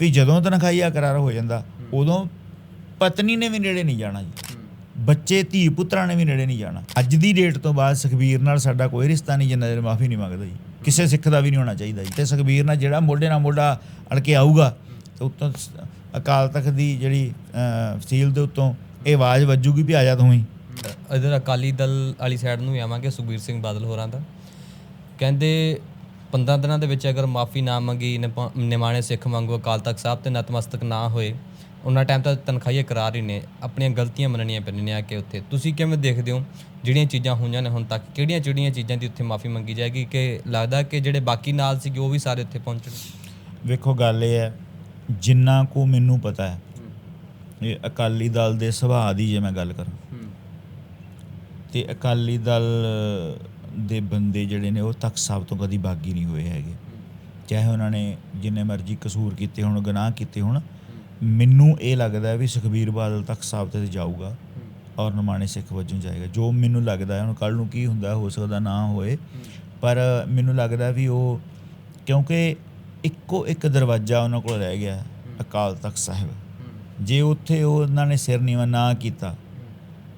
ਵੀ ਜਦੋਂ ਤਨਖਾਹੀਆ ਕਰਾਰ ਹੋ ਜਾਂਦਾ ਉਦੋਂ ਪਤਨੀ ਨੇ ਵੀ ਨੇੜੇ ਨਹੀਂ ਜਾਣਾ ਜੀ। ਬੱਚੇ ਧੀ ਪੁੱਤਰਾਂ ਨੇ ਵੀ ਨੇੜੇ ਨਹੀਂ ਜਾਣਾ। ਅੱਜ ਦੀ ਡੇਟ ਤੋਂ ਬਾਅਦ ਸੁਖਬੀਰ ਨਾਲ ਸਾਡਾ ਕੋਈ ਰਿਸ਼ਤਾ ਨਹੀਂ ਜਿੰਨਾ ਚਿਰ ਮਾਫੀ ਨਹੀਂ ਮੰਗਦਾ ਜੀ। ਕਿਸੇ ਸਿੱਖ ਦਾ ਵੀ ਨਹੀਂ ਹੋਣਾ ਚਾਹੀਦਾ ਜੀ। ਤੇ ਸੁਖਬੀਰ ਨਾਲ ਜਿਹੜਾ ਮੋਢੇ ਨਾਲ ਮੋਢਾ ਅੜ ਕੇ ਆਊਗਾ ਤੇ ਉੱਤੋਂ ਅਕਾਲ ਤਖਤ ਦੀ ਜਿਹੜੀ ਫਸੀਲ ਦੇ ਉੱਤੋਂ ਇਹ ਆਵਾਜ਼ ਵੱਜੂਗੀ ਵੀ ਆ ਜਾ ਤੂੰ ਹੀ। ਇਧਰ ਅਕਾਲੀ ਦਲ ਵਾਲੀ ਸਾਈਡ ਨੂੰ ਵੀ ਆਵਾਂਗੇ ਸੁਖਬੀਰ ਸਿੰਘ ਬਾਦਲ ਹੋਰਾਂ ਦਾ। ਕਹਿੰਦੇ 15 ਦਿਨਾਂ ਦੇ ਵਿੱਚ ਅਗਰ ਮਾਫੀ ਨਾ ਮੰਗੀ ਨਿਪਾ- ਨਿਮਾਣੇ ਸਿੱਖ ਵਾਂਗੂ ਅਕਾਲ ਤਖਤ ਸਾਹਿਬ ਤੇ ਨਤਮਸਤਕ ਨਾ ਹੋਏ ਉਹਨਾਂ ਟਾਈਮ ਤਾਂ ਤਨਖਾਹੀਏ ਕਰਾਰ ਹੀ ਨੇ ਆਪਣੀਆਂ ਗਲਤੀਆਂ ਮੰਨਣੀਆਂ ਪੈਣੀਆਂ ਕਿ ਉੱਥੇ। ਤੁਸੀਂ ਕਿਵੇਂ ਦੇਖਦੇ ਹੋ ਜਿਹੜੀਆਂ ਚੀਜ਼ਾਂ ਹੋਈਆਂ ਨੇ ਹੁਣ ਤੱਕ? ਕਿਹੜੀਆਂ ਜਿਹੜੀਆਂ ਚੀਜ਼ਾਂ ਦੀ ਉੱਥੇ ਮਾਫੀ ਮੰਗੀ ਜਾਏਗੀ ਕਿ ਲੱਗਦਾ ਕਿ ਜਿਹੜੇ ਬਾਕੀ ਨਾਲ ਸੀਗੇ ਉਹ ਵੀ ਸਾਰੇ ਉੱਥੇ ਪਹੁੰਚਣ ਵੇਖੋ ਗੱਲ ਇਹ ਹੈ ਜਿੰਨਾ ਕੋ ਮੈਨੂੰ ਪਤਾ ਹੈ ਇਹ ਅਕਾਲੀ ਦਲ ਦੇ ਸੁਭਾਅ ਦੀ ਜੇ ਮੈਂ ਗੱਲ ਕਰਾਂ। ਤੇ ਅਕਾਲੀ ਦਲ ਦੇ ਬੰਦੇ ਜਿਹੜੇ ਨੇ ਉਹ ਤਖ਼ਤ ਸਾਹਿਬ ਤੋਂ ਕਦੀ ਬਾਗੀ ਨਹੀਂ ਹੋਏ ਹੈਗੇ। ਚਾਹੇ ਉਹਨਾਂ ਨੇ ਜਿੰਨੇ ਮਰਜ਼ੀ ਕਸੂਰ ਕੀਤੇ ਹੋਣ, ਗੁਨਾਹ ਕੀਤੇ ਹੋਣ, ਮੈਨੂੰ ਇਹ ਲੱਗਦਾ ਵੀ ਸੁਖਬੀਰ ਬਾਦਲ ਤਖ਼ਤ ਸਾਹਿਬ ਤੇ ਜਾਊਗਾ ਔਰ ਨਮਾਣੇ ਸਿੱਖ ਵਜੋਂ ਜਾਏਗਾ। ਜੋ ਮੈਨੂੰ ਲੱਗਦਾ ਹੈ, ਹੁਣ ਕੱਲ ਨੂੰ ਕੀ ਹੁੰਦਾ, ਹੋ ਸਕਦਾ ਨਾ ਹੋਏ, ਪਰ ਮੈਨੂੰ ਲੱਗਦਾ ਵੀ ਉਹ ਕਿਉਂਕਿ ਇੱਕੋ ਇੱਕ ਦਰਵਾਜ਼ਾ ਉਹਨਾਂ ਕੋਲ ਰਹਿ ਗਿਆ, ਅਕਾਲ ਤਖਤ ਸਾਹਿਬ। ਜੇ ਉੱਥੇ ਉਹ ਉਹਨਾਂ ਨੇ ਸਿਰ ਨੀਵਾ ਨਾ ਕੀਤਾ,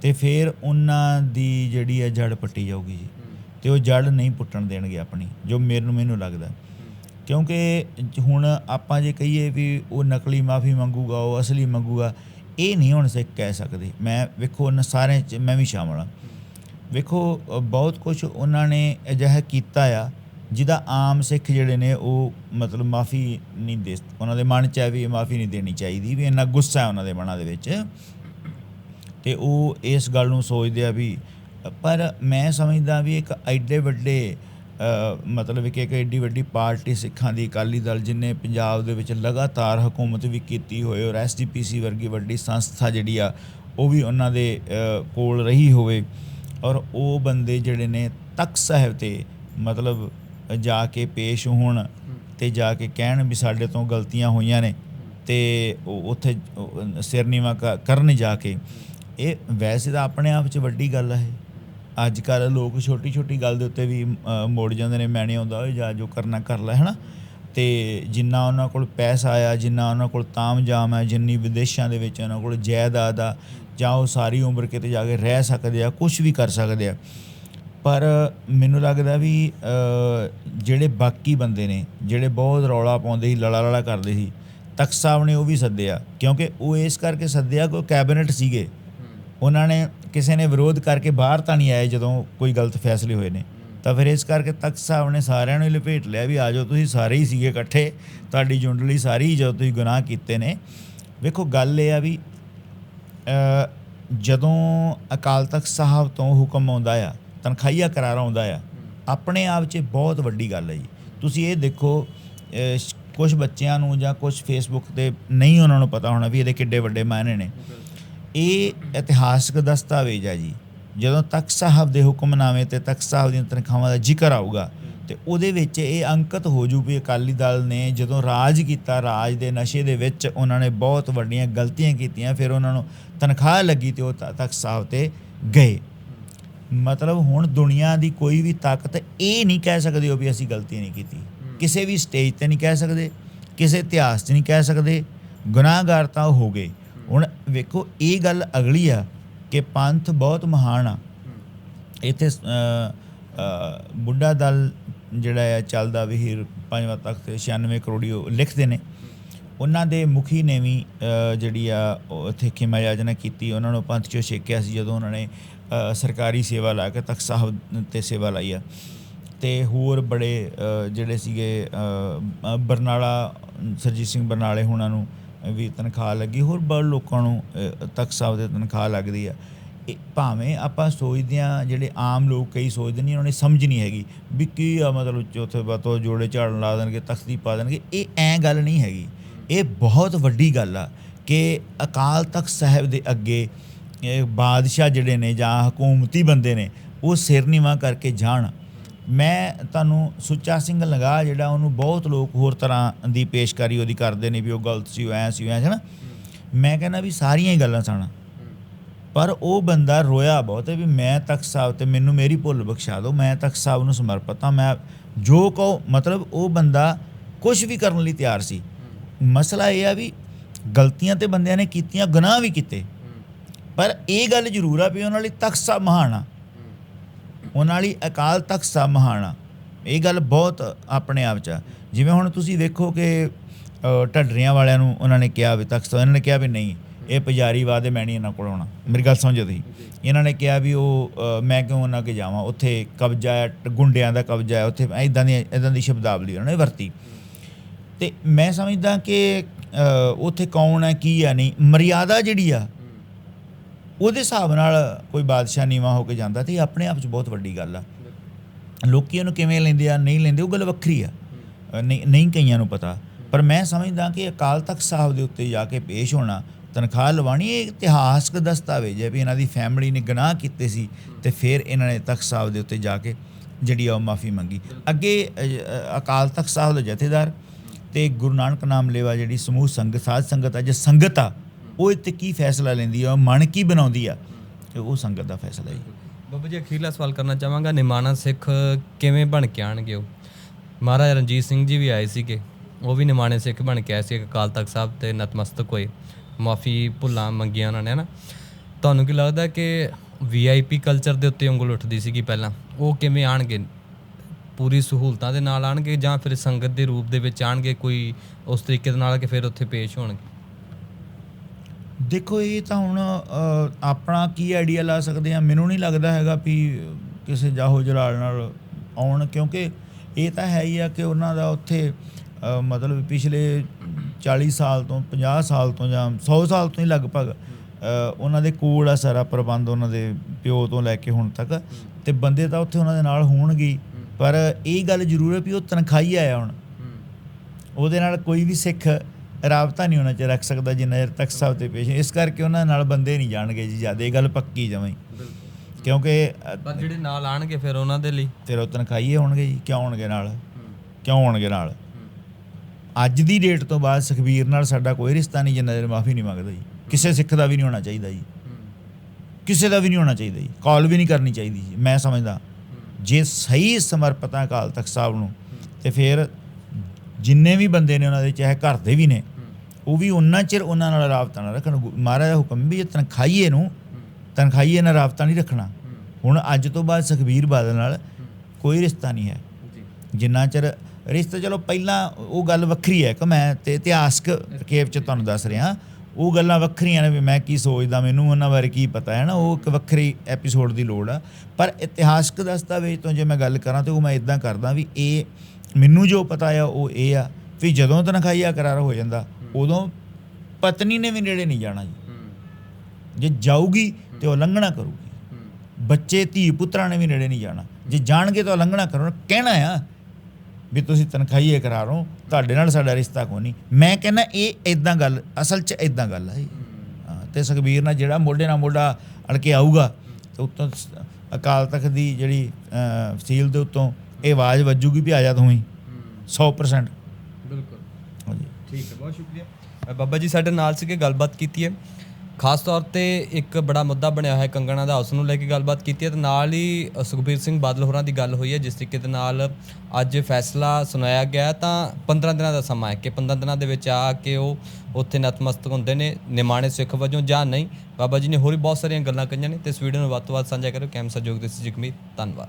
ਤੇ ਫਿਰ ਉਹਨਾਂ ਦੀ ਜਿਹੜੀ ਹੈ ਜੜ ਪੱਟੀ ਜਾਊਗੀ ਜੀ। ਤੇ ਉਹ ਜੜ ਨਹੀਂ ਪੁੱਟਣ ਦੇਣਗੇ ਆਪਣੀ, ਜੋ ਮੈਨੂੰ ਮੈਨੂੰ ਲੱਗਦਾ। ਕਿਉਂਕਿ ਹੁਣ ਆਪਾਂ ਜੇ ਕਹੀਏ ਵੀ ਉਹ ਨਕਲੀ ਮਾਫੀ ਮੰਗੂਗਾ, ਉਹ ਅਸਲੀ ਮੰਗੂਗਾ, ਇਹ ਨਹੀਂ ਹੁਣ ਸਿੱਖ ਕਹਿ ਸਕਦੇ। ਮੈਂ ਵੇਖੋ ਉਹਨਾਂ ਸਾਰਿਆਂ ਚ, ਮੈਂ ਵੀ ਸ਼ਾਮਲ ਹਾਂ। ਵੇਖੋ ਬਹੁਤ ਕੁਝ ਉਹਨਾਂ ਨੇ ਅਜਿਹਾ ਕੀਤਾ ਆ, ਜਿਹਦਾ ਆਮ ਸਿੱਖ ਜਿਹੜੇ ਨੇ, ਉਹ ਮਤਲਬ ਮਾਫੀ ਨਹੀਂ ਦੇ ਉਹਨਾਂ ਦੇ ਮਨ ਚ ਹੈ ਵੀ ਇਹ ਮਾਫੀ ਨਹੀਂ ਦੇਣੀ ਚਾਹੀਦੀ, ਵੀ ਇੰਨਾ ਗੁੱਸਾ ਹੈ ਉਹਨਾਂ ਦੇ ਮਨਾਂ ਦੇ ਵਿੱਚ। ਤੇ ਉਹ ਇਸ ਗੱਲ ਨੂੰ ਸੋਚਦੇ ਆ ਵੀ ਪਰ ਮੈਂ ਸਮਝਦਾ ਵੀ ਇੱਕ ਐਡੇ ਵੱਡੇ ਮਤਲਬ ਕਿ ਇੱਕ ਐਡੀ ਵੱਡੀ ਪਾਰਟੀ ਸਿੱਖਾਂ ਦੀ ਅਕਾਲੀ ਦਲ ਜਿਨੇ ਪੰਜਾਬ ਦੇ ਵਿੱਚ ਲਗਾਤਾਰ ਹਕੂਮਤ ਵੀ ਕੀਤੀ ਹੋਏ ਔਰ ਐਸਜੀਪੀਸੀ ਵਰਗੀ ਵੱਡੀ ਸੰਸਥਾ ਜਿਹੜੀ ਆ, ਉਹ ਵੀ ਉਹਨਾਂ ਦੇ ਕੋਲ ਰਹੀ ਹੋਵੇ ਔਰ ਉਹ ਬੰਦੇ ਜਿਹੜੇ ਨੇ ਤਖਤ ਸਾਹਿਬ ਤੇ ਮਤਲਬ ਜਾ ਕੇ ਪੇਸ਼ ਹੋਣ ਤੇ ਜਾ ਕੇ ਕਹਿਣ ਵੀ ਸਾਡੇ ਤੋਂ ਗਲਤੀਆਂ ਹੋਈਆਂ ਨੇ ਤੇ ਉਹ ਉੱਥੇ ਸਿਰ ਨੀਵਾਂ ਕ- ਕਰਨ ਜਾ ਕੇ। ਇਹ ਵੈਸੇ ਤਾਂ ਆਪਣੇ ਆਪ 'ਚ ਵੱਡੀ ਗੱਲ ਹੈ। ਅੱਜ ਕੱਲ੍ਹ ਲੋਕ ਛੋਟੀ ਛੋਟੀ ਗੱਲ ਦੇ ਉੱਤੇ ਵੀ ਅ, ਮੋੜ ਜਾਂਦੇ ਨੇ ਮੈਨੇ ਆਉਂਦਾ ਓਏ ਜਾ ਜੋ ਕਰਨਾ ਕਰ ਲੈ ਹਨਾ? ਤੇ ਜਿੰਨਾ ਉਹਨਾਂ ਕੋਲ ਪੈਸਾ ਆ ਜਿੰਨਾ ਉਹਨਾਂ ਕੋਲ ਤਾਮਜਾਮ ਹੈ ਜਿੰਨੀ ਵਿਦੇਸ਼ਾਂ ਦੇ ਵਿੱਚ ਉਹਨਾਂ ਕੋਲ ਜਾਇਦਾਦ ਆ ਜਾਂ ਉਹ ਸਾਰੀ ਉਮਰ ਕਿਤੇ ਜਾ ਕੇ ਰਹਿ ਸਕਦੇ ਆ ਕੁਝ ਵੀ ਕਰ ਸਕਦੇ ਆ। ਪਰ ਮੈਨੂੰ ਲੱਗਦਾ ਵੀ ਜਿਹੜੇ ਬਾਕੀ ਬੰਦੇ ਨੇ ਜਿਹੜੇ ਬਹੁਤ ਰੌਲਾ ਪਾਉਂਦੇ ਸੀ ਲੜਾ ਲੜਾ ਕਰਦੇ ਸੀ ਤਖਤ ਸਾਹਿਬ ਨੇ ਉਹ ਵੀ ਸੱਦਿਆ ਕਿਉਂਕਿ ਉਹ ਇਸ ਕਰਕੇ ਸੱਦਿਆ ਕੋਈ ਕੈਬਨਿਟ ਸੀਗੇ। ਉਹਨਾਂ ਨੇ ਕਿਸੇ ਨੇ ਵਿਰੋਧ ਕਰਕੇ ਬਾਹਰ ਤਾਂ ਨਹੀਂ ਆਏ ਜਦੋਂ ਕੋਈ ਗਲਤ ਫੈਸਲੇ ਹੋਏ ਨੇ। ਤਾਂ ਫਿਰ ਇਸ ਕਰਕੇ ਤਖਤ ਸਾਹਿਬ ਨੇ ਸਾਰਿਆਂ ਨੂੰ ਹੀ ਲਪੇਟ ਲਿਆ ਵੀ ਆਜੋ ਤੁਸੀਂ ਸਾਰੇ ਹੀ ਸੀਗੇ ਇਕੱਠੇ, ਤੁਹਾਡੀ ਜੁੰਡਲੀ ਸਾਰੀ ਹੀ ਜਦੋਂ ਤੁਸੀਂ ਗੁਨਾਹ ਕੀਤੇ ਨੇ। ਵੇਖੋ, ਗੱਲ ਇਹ ਆ ਵੀ ਜਦੋਂ ਅਕਾਲ ਤਖਤ ਸਾਹਿਬ ਤੋਂ ਹੁਕਮ ਆਉਂਦਾ ਆ, ਤਨਖਾਹੀਆ ਕਰਾਰ ਆਉਂਦਾ ਆ, ਆਪਣੇ ਆਪ 'ਚ ਬਹੁਤ ਵੱਡੀ ਗੱਲ ਹੈ ਜੀ। ਤੁਸੀਂ ਇਹ ਦੇਖੋ ਕੁਝ ਬੱਚਿਆਂ ਨੂੰ ਜਾਂ ਕੁਝ ਫੇਸਬੁੱਕ ਤੇ ਨਹੀਂ ਉਹਨਾਂ ਨੂੰ ਪਤਾ ਹੋਣਾ ਵੀ ਇਹਦੇ ਕਿੱਡੇ ਵੱਡੇ ਮਾਇਨੇ ਨੇ। ਇਹ ਇਤਿਹਾਸਕ ਦਸਤਾਵੇਜ਼ ਆ ਜੀ। ਜਦੋਂ ਤਖਤ ਸਾਹਿਬ ਦੇ ਹੁਕਮਨਾਮੇ ਤੇ ਤਖਤ ਸਾਹਿਬ ਦੀਆਂ ਤਨਖਾਹਾਂ ਦਾ ਜ਼ਿਕਰ ਆਊਗਾ ਤੇ ਉਹਦੇ ਵਿੱਚ ਇਹ ਅੰਕਿਤ ਹੋ ਜੂ ਵੀ ਅਕਾਲੀ ਦਲ ਨੇ ਜਦੋਂ ਰਾਜ ਕੀਤਾ ਰਾਜ ਦੇ ਨਸ਼ੇ ਦੇ ਵਿੱਚ ਉਹਨਾਂ ਨੇ ਬਹੁਤ ਵੱਡੀਆਂ ਗਲਤੀਆਂ ਕੀਤੀਆਂ ਫਿਰ ਉਹਨਾਂ ਨੂੰ ਤਨਖਾਹ ਲੱਗੀ ਤੇ ਉਹ ਤਖਤ ਸਾਹਿਬ ਤੇ ਗਏ। ਮਤਲਬ ਹੁਣ ਦੁਨੀਆ ਦੀ ਕੋਈ ਵੀ ਤਾਕਤ ਇਹ ਨਹੀਂ ਕਹਿ ਸਕਦੀ ਉਹ ਵੀ ਅਸੀਂ ਗਲਤੀ ਨਹੀਂ ਕੀਤੀ ਕਿਸੇ ਵੀ ਸਟੇਜ ਤੇ ਨਹੀਂ ਕਹਿ ਸਕਦੇ ਕਿਸੇ ਇਤਿਹਾਸ 'ਚ ਨਹੀਂ ਕਹਿ ਸਕਦੇ ਗੁਨਾਹਗਾਰ ਤਾਂ ਹੋ ਗਏ। ਹੁਣ ਵੇਖੋ, ਇਹ ਗੱਲ ਅਗਲੀ ਆ ਕਿ ਪੰਥ ਬਹੁਤ ਮਹਾਨ ਆ। ਇੱਥੇ ਬੁੱਢਾ ਦਲ ਜਿਹੜਾ ਆ, ਚੱਲਦਾ ਵੀਰ ਪੰਜਵਾਂ ਤਖਤ 96 ਕਰੋੜੀ ਉਹ ਲਿਖਦੇ ਨੇ। ਉਹਨਾਂ ਦੇ ਮੁਖੀ ਨੇ ਵੀ ਜਿਹੜੀ ਆ, ਉਹ ਉੱਥੇ ਖਿਮਾ ਯਾਜਨਾ ਕੀਤੀ। ਉਹਨਾਂ ਨੂੰ ਪੰਥ ਚੋਂ ਛੇਕਿਆ ਸੀ ਜਦੋਂ ਉਹਨਾਂ ਨੇ ਸਰਕਾਰੀ ਸੇਵਾ ਲਾ ਕੇ ਤਖਤ ਸਾਹਿਬ ਤੇ ਸੇਵਾ ਲਈ ਆ। ਤੇ ਹੋਰ ਬੜੇ ਜਿਹੜੇ ਸੀਗੇ ਬਰਨਾਲਾ, ਸਰਜੀਤ ਸਿੰਘ ਬਰਨਾਲੇ ਹੁਣਾਂ ਨੂੰ ਵੀ ਤਨਖਾਹ ਲੱਗੀ, ਹੋਰ ਬੜ ਲੋਕਾਂ ਨੂੰ ਤਖਤ ਸਾਹਿਬ ਦੇ ਤਨਖਾਹ ਲੱਗਦੀ ਆ। ਇਹ ਭਾਵੇਂ ਆਪਾਂ ਸੋਚਦੇ ਆ ਜਿਹੜੇ ਆਮ ਲੋਕ ਕਈ ਸੋਚਦੇ ਨਹੀਂ, ਉਹਨਾਂ ਨੇ ਸਮਝ ਨਹੀਂ ਹੈਗੀ ਵੀ ਕੀ ਆ, ਮਤਲਬ ਚੌਥੇ ਬਾਤੋਂ ਜੋੜੇ ਝਾੜਨ ਲਾ ਦੇਣਗੇ, ਤਖਤੀ ਪਾ ਦੇਣਗੇ, ਇਹ ਐ ਗੱਲ ਨਹੀਂ ਹੈਗੀ। ਇਹ ਬਹੁਤ ਵੱਡੀ ਗੱਲ ਆ ਕਿ ਅਕਾਲ ਤਖਤ ਸਾਹਿਬ ਦੇ ਅੱਗੇ ਬਾਦਸ਼ਾਹ ਜਿਹੜੇ ਨੇ ਜਾਂ ਹਕੂਮਤੀ ਬੰਦੇ ਨੇ, ਉਹ ਸਿਰ ਨੀਵਾਂ ਕਰਕੇ ਜਾਣ। ਮੈਂ ਤੁਹਾਨੂੰ ਸੁੱਚਾ ਸਿੰਘ ਲਗਾ ਜਿਹੜਾ ਉਹਨੂੰ ਬਹੁਤ ਲੋਕ ਹੋਰ ਤਰ੍ਹਾਂ ਦੀ ਪੇਸ਼ਕਾਰੀ ਉਹਦੀ ਕਰਦੇ ਨੇ ਵੀ ਉਹ ਗਲਤ ਸੀ, ਉਹ ਐ ਸੀ, ਉਹ ਐ ਸੀ ਨਾ ਮੈਂ ਕਹਿੰਦਾ ਵੀ ਸਾਰੀਆਂ ਹੀ ਗੱਲਾਂ ਸਣ। ਪਰ ਉਹ ਬੰਦਾ ਰੋਇਆ ਬਹੁਤ ਹੈ ਵੀ ਮੈਂ ਤਖਤ ਸਾਹਿਬ ਤੇ ਮੈਨੂੰ ਮੇਰੀ ਭੁੱਲ ਬਖਸ਼ਾ ਦਿਓ, ਮੈਂ ਤਖਤ ਸਾਹਿਬ ਨੂੰ ਸਮਰਪਿਤ ਹਾਂ, ਮੈਂ ਜੋ ਕਹੋ, ਮਤਲਬ ਉਹ ਬੰਦਾ ਕੁਝ ਵੀ ਕਰਨ ਲਈ ਤਿਆਰ ਸੀ। ਮਸਲਾ ਇਹ ਆ ਵੀ ਗਲਤੀਆਂ ਤੇ ਬੰਦਿਆਂ ਨੇ ਕੀਤੀਆਂ, ਗੁਨਾਹ ਵੀ ਕੀਤੇ। ਪਰ ਇਹ ਗੱਲ ਜ਼ਰੂਰ ਆ ਵੀ ਉਹਨਾਂ ਲਈ ਤਖਤ ਸਾਹਿਬ ਮਹਾਨ ਆ। ਉਹਨਾਂ ਲਈ ਅਕਾਲ ਤਖਤ ਸਾਹਿਬ ਮਹਾਨ ਆ। ਇਹ ਗੱਲ ਬਹੁਤ ਆਪਣੇ ਆਪ ਚ ਆ। ਜਿਵੇਂ ਹੁਣ ਤੁਸੀਂ ਵੇਖੋ ਕਿ ਅ, ਢੱਡਰੀਆਂ ਵਾਲਿਆਂ ਨੂੰ ਉਹਨਾਂ ਨੇ ਕਿਹਾ ਵੀ ਤਖਤ ਸਾਹਿਬ ਇਹਨਾਂ ਨੇ ਕਿਹਾ ਵੀ ਨਹੀਂ ਇਹ ਪੁਜਾਰੀਵਾਦ ਹੈ ਮੈਂ ਨਹੀਂ ਇਹਨਾਂ ਕੋਲ ਆਉਣਾ। ਮੇਰੀ ਗੱਲ ਸਮਝੋ ਤੁਸੀਂ ਇਹਨਾਂ ਨੇ ਕਿਹਾ ਵੀ ਉਹ ਮੈਂ ਕਿਉਂ ਉਹਨਾਂ ਕੇ ਜਾਵਾਂ? ਉੱਥੇ ਕਬਜ਼ਾ ਹੈ ਟ- ਗੁੰਡਿਆਂ ਦਾ ਕਬਜ਼ਾ ਹੈ ਉੱਥੇ ਇਦਾਂ ਦੀ ਇਦਾਂ ਦੀ ਸ਼ਬਦਾਵਲੀ ਉਹਨਾਂ ਨੇ ਵਰਤੀ। ਤੇ ਮੈਂ ਸਮਝਦਾ ਕਿ ਉੱਥੇ ਕੌਣ ਹੈ ਕੀ ਹੈ ਨਹੀਂ ਮਰਿਆਦਾ ਜਿਹੜੀ ਆ ਉਹਦੇ ਹਿਸਾਬ ਨਾਲ ਕੋਈ ਬਾਦਸ਼ਾਹ ਨੀਵਾ ਹੋ ਕੇ ਜਾਂਦਾ ਤੇ ਇਹ ਆਪਣੇ ਆਪ 'ਚ ਬਹੁਤ ਵੱਡੀ ਗੱਲ ਆ। ਲੋਕੀ ਉਹਨੂੰ ਕਿਵੇਂ ਲੈਂਦੇ ਆ, ਨਹੀਂ ਲੈਂਦੇ, ਉਹ ਗੱਲ ਵੱਖਰੀ ਆ। ਨਹੀਂ ਨਹੀਂ ਕਈਆਂ ਨੂੰ ਪਤਾ। ਪਰ ਮੈਂ ਸਮਝਦਾ ਕਿ ਅਕਾਲ ਤਖਤ ਸਾਹਿਬ ਦੇ ਉੱਤੇ ਜਾ ਕੇ ਪੇਸ਼ ਹੋਣਾ, ਤਨਖਾਹ ਲਵਾਣੀ ਇਹ ਇਤਿਹਾਸਕ ਦਸਤਾਵੇਜ਼ ਹੈ ਵੀ ਇਹਨਾਂ ਦੀ ਫੈਮਿਲੀ ਨੇ ਗੁਨਾਹ ਕੀਤੇ ਸੀ ਤੇ ਫਿਰ ਇਹਨਾਂ ਨੇ ਤਖਤ ਸਾਹਿਬ ਦੇ ਉੱਤੇ ਜਾ ਕੇ ਜਿਹੜੀ ਆ ਉਹ ਮਾਫੀ ਮੰਗੀ। ਅੱਗੇ ਅਕਾਲ ਤਖਤ ਸਾਹਿਬ ਦਾ ਜਥੇਦਾਰ ਤੇ ਗੁਰੂ ਨਾਨਕ ਨਾਮ ਲੇਵਾ ਜਿਹੜੀ ਸਮੂਹ ਸੰਗਤ, ਸਾਧ ਸੰਗਤ ਆ, ਜੇ ਸੰਗਤ ਆ ਉਹ ਇੱਥੇ ਕੀ ਫੈਸਲਾ ਲੈਂਦੀ ਆ ਮਨ ਕੀ ਬਣਾਉਂਦੀ ਆ? ਤੇ ਉਹ ਸੰਗਤ ਦਾ ਫੈਸਲਾ ਹੀ ਬਾਬਾ ਜੀ, ਅਖੀਰਲਾ ਸਵਾਲ ਕਰਨਾ ਚਾਹਾਂਗਾ, ਨਿਮਾਣਾ ਸਿੱਖ ਕਿਵੇਂ ਬਣ ਕੇ ਆਣਗੇ ਉਹ? ਮਹਾਰਾਜਾ ਰਣਜੀਤ ਸਿੰਘ ਜੀ ਵੀ ਆਏ ਸੀਗੇ, ਉਹ ਵੀ ਨਿਮਾਣੇ ਸਿੱਖ ਬਣ ਕੇ ਆਏ ਸੀ ਅਕਾਲ ਤਖਤ ਸਾਹਿਬ ਤੇ ਨਤਮਸਤਕ ਹੋਏ। ਮਾਫੀ ਭੁੱਲਾਂ ਮੰਗੀਆਂ ਉਹਨਾਂ ਨੇ ਨਾ ਤੁਹਾਨੂੰ ਕੀ ਲੱਗਦਾ ਕਿ ਵੀਆਈਪੀ ਕਲਚਰ ਦੇ ਉੱਤੇ ਉਂਗਲ ਉੱਠਦੀ ਸੀਗੀ ਪਹਿਲਾਂ? ਉਹ ਕਿਵੇਂ ਆਣਗੇ? ਪੂਰੀ ਸਹੂਲਤਾਂ ਦੇ ਨਾਲ ਆਣਗੇ ਜਾਂ ਫਿਰ ਸੰਗਤ ਦੇ ਰੂਪ ਦੇ ਵਿੱਚ ਆਣਗੇ, ਕੋਈ ਉਸ ਤਰੀਕੇ ਦੇ ਨਾਲ ਕਿ ਫਿਰ ਉੱਥੇ ਪੇਸ਼ ਹੋਣਗੇ? ਦੇਖੋ ਇਹ ਤਾਂ ਹੁਣ ਆਪਣਾ ਕੀ ਆਈਡੀਆ ਲਾ ਸਕਦੇ ਆ ਮੈਨੂੰ ਨਹੀਂ ਲੱਗਦਾ ਹੈਗਾ ਵੀ ਕਿਸੇ ਜਾਹੋ ਜਲਾਲ ਨਾਲ ਆਉਣ ਕਿਉਂਕਿ ਇਹ ਤਾਂ ਹੈ ਹੀ ਆ ਕਿ ਉਹਨਾਂ ਦਾ ਉੱਥੇ ਮਤਲਬ ਪਿਛਲੇ 40 ਸਾਲ ਤੋਂ 50 ਸਾਲ ਤੋਂ ਜਾਂ 100 ਸਾਲ ਤੋਂ ਹੀ ਲਗਭਗ ਉਹਨਾਂ ਦੇ ਕੋਲ ਆ ਸਾਰਾ ਪ੍ਰਬੰਧ ਉਹਨਾਂ ਦੇ ਪਿਓ ਤੋਂ ਲੈ ਕੇ ਹੁਣ ਤੱਕ ਤੇ ਬੰਦੇ ਤਾਂ ਉੱਥੇ ਉਹਨਾਂ ਦੇ ਨਾਲ ਹੋਣਗੇ। ਪਰ ਇਹ ਗੱਲ ਜ਼ਰੂਰ ਹੈ ਵੀ ਉਹ ਤਨਖਾਹੀ ਆਇਆ ਹੁਣ। ਉਹਦੇ ਨਾਲ ਕੋਈ ਵੀ ਸਿੱਖ ਰਾਬਤਾ ਨਹੀਂ ਹੋਣਾ ਚਾਹੀਦਾ ਰੱਖ ਸਕਦਾ ਜਿੰਨਾ ਚਿਰ ਤੱਕ ਸਾਹਿਬ ਤੇ ਪੇਸ਼ ਇਸ ਕਰਕੇ ਉਹਨਾਂ ਨਾਲ ਬੰਦੇ ਨਹੀਂ ਜਾਣਗੇ ਜੀ ਜ਼ਿਆਦਾ ਇਹ ਗੱਲ ਪੱਕੀ ਹੀ। ਕਿਉਂਕਿ ਪਰ ਜਿਹੜੇ ਨਾਲ ਆਣਗੇ ਫਿਰ ਉਹਨਾਂ ਦੇ ਲਈ। ਤੇਰੇ ਤਨਖਾਹੀਏ ਹੋਣਗੇ ਜੀ ਕਿਉਂ ਹੋਣਗੇ ਨਾਲ? ਕਿਉਂ ਹੋਣਗੇ ਨਾਲ? ਅੱਜ ਦੀ ਡੇਟ ਤੋਂ ਬਾਅਦ ਸੁਖਬੀਰ ਨਾਲ ਸਾਡਾ ਕੋਈ ਰਿਸ਼ਤਾ ਨਹੀਂ ਜਿੰਨਾ ਚਿਰ ਮਾਫੀ ਨਹੀਂ ਮੰਗਦਾ ਜੀ। ਕਿਸੇ ਸਿੱਖ ਦਾ ਵੀ ਨਹੀਂ ਹੋਣਾ ਚਾਹੀਦਾ ਜੀ। ਕਿਸੇ ਦਾ ਵੀ ਨਹੀਂ ਹੋਣਾ ਚਾਹੀਦਾ ਜੀ। ਕਾਲ ਵੀ ਨਹੀਂ ਕਰਨੀ ਚਾਹੀਦੀ ਜੀ ਮੈਂ ਸਮਝਦਾ। ਜੇ ਸਹੀ ਸਮਰਪਿਤ ਅਕਾਲ ਤਖਤ ਸਾਹਿਬ ਨੂੰ ਤੇ ਫਿਰ ਜਿੰਨੇ ਵੀ ਬੰਦੇ ਨੇ ਉਹਨਾਂ ਦੇ ਚਾਹੇ ਘਰ ਦੇ ਵੀ ਨੇ ਉਹ ਵੀ ਉਹਨਾਂ ਚਿਰ ਉਹਨਾਂ ਨਾਲ ਰਾਬਤਾ ਨਾ ਰੱਖਣ। ਮਹਾਰਾਜ ਦਾ ਹੁਕਮ ਵੀ ਇਹ ਤਨਖਾਹੀਏ ਨੂੰ ਤਨਖਾਹੀਏ ਨਾਲ ਰਾਬਤਾ ਨਹੀਂ ਰੱਖਣਾ। ਹੁਣ ਅੱਜ ਤੋਂ ਬਾਅਦ ਸੁਖਬੀਰ ਬਾਦਲ ਨਾਲ ਕੋਈ ਰਿਸ਼ਤਾ ਨਹੀਂ ਹੈ। ਜਿੰਨਾ ਚਿਰ ਰਿਸ਼ਤਾ ਚਲੋ ਪਹਿਲਾਂ ਉਹ ਗੱਲ ਵੱਖਰੀ ਹੈ। ਕਿ ਮੈਂ ਤੇ ਇਤਿਹਾਸਕ ਰਕੇਬ ਚ ਤੁਹਾਨੂੰ ਦੱਸ ਰਿਹਾ। ਉਹ ਗੱਲਾਂ ਵੱਖਰੀਆਂ ਨੇ ਵੀ ਮੈਂ ਕੀ ਸੋਚਦਾ ਮੈਨੂੰ ਉਹਨਾਂ ਬਾਰੇ ਕੀ ਪਤਾ ਹੈ ਨਾ ਉਹ ਇੱਕ ਵੱਖਰੀ ਐਪੀਸੋਡ ਦੀ ਲੋੜ ਆ। ਪਰ ਇਤਿਹਾਸਕ ਦਸਤਾਵੇਜ਼ ਤੋਂ ਜੇ ਮੈਂ ਗੱਲ ਕਰਾਂ ਤੇ ਉਹ ਮੈਂ ਇਦਾਂ ਕਰਦਾ ਵੀ ਇਹ ਮੈਨੂੰ ਜੋ ਪਤਾ ਆ ਉਹ ਇਹ ਆ ਵੀ ਜਦੋਂ ਤਨਖਾਹੀਆ ਕਰਾਰ ਹੋ ਜਾਂਦਾ ਉਦੋਂ ਪਤਨੀ ਨੇ ਵੀ ਨੇੜੇ ਨਹੀਂ ਜਾਣਾ ਜੀ। ਜੇ ਜਾਊਗੀ ਤੇ ਉਹ ਲੰਘਣਾ ਕਰੂਗੀ। ਬੱਚੇ ਧੀ ਪੁੱਤਰਾਂ ਨੇ ਵੀ ਨੇੜੇ ਨਹੀਂ ਜਾਣਾ। ਜੇ ਜਾਣਗੇ ਤਾਂ ਉਲੰਘਣਾ ਕਰੋ ਕਹਿਣਾ ਆ ਵੀ ਤੁਸੀਂ ਤਨਖਾਹੀਏ ਕਰਾਰੋ ਤੁਹਾਡੇ ਨਾਲ ਸਾਡਾ ਰਿਸ਼ਤਾ ਕੋਈ ਨਹੀਂ। ਮੈਂ ਕਹਿੰਦਾ ਇਹ ਇਦਾਂ ਗੱਲ ਅਸਲ 'ਚ ਇਦਾਂ ਗੱਲ ਆ ਹਾਂ, ਤੇ ਸੁਖਬੀਰ ਨਾਲ ਜਿਹੜਾ ਮੋਢੇ ਨਾਲ ਮੋਢਾ ਅੜ ਕੇ ਆਊਗਾ ਤੇ ਉੱਤੋਂ ਅਕਾਲ ਤਖਤ ਦੀ ਜਿਹੜੀ ਫਸੀਲ ਦੇ ਉੱਤੋਂ ਇਹ ਆਵਾਜ਼ ਵੱਜੂਗੀ ਵੀ ਆ ਜਾ ਤੂੰ ਹੀ। 100% ਬਿਲਕੁਲ। ਹਾਂਜੀ। ਠੀਕ ਹੈ ਬਹੁਤ ਸ਼ੁਕਰੀਆ। ਬਾਬਾ ਜੀ ਸਾਡੇ ਨਾਲ ਸੀਗੇ ਗੱਲਬਾਤ ਕੀਤੀ ਹੈ। ਖਾਸ ਤੌਰ ਤੇ ਇੱਕ ਬੜਾ ਮੁੱਦਾ ਬਣਿਆ ਹੋਇਆ ਹੈ ਕੰਗਣਾ ਦਾ ਉਸ ਨੂੰ ਲੈ ਕੇ ਗੱਲਬਾਤ ਕੀਤੀ ਹੈ ਤੇ ਨਾਲ ਹੀ ਸੁਖਬੀਰ ਸਿੰਘ ਬਾਦਲ ਹੋਰਾਂ ਦੀ ਗੱਲ ਹੋਈ ਹੈ ਜਿਸ ਤਰੀਕੇ ਦੇ ਨਾਲ ਅੱਜ ਫੈਸਲਾ ਸੁਣਾਇਆ ਗਿਆ ਤਾਂ 15 ਦਿਨਾਂ ਦਾ ਸਮਾਂ ਹੈ ਕਿ 15 ਦਿਨਾਂ ਦੇ ਵਿੱਚ ਆ ਕੇ ਉਹ ਉੱਥੇ ਨਤਮਸਤਕ ਹੁੰਦੇ ਨੇ ਨਿਮਾਣੇ ਸਿੱਖ ਵਜੋਂ ਜਾਂ ਨਹੀਂ। ਬਾਬਾ ਜੀ ਨੇ ਹੋਰ ਵੀ ਬਹੁਤ ਸਾਰੀਆਂ ਗੱਲਾਂ ਕਹੀਆਂ ਨੇ ਤੇ ਇਸ ਵੀਡੀਓ ਨੂੰ ਵੱਧ ਤੋਂ ਵੱਧ ਸਾਂਝਾ ਕਰੋ ਕੈਮ ਸਹਿਯੋਗ ਦੇ ਸੀ ਜਗਮੀਤ। ਧੰਨਵਾਦ।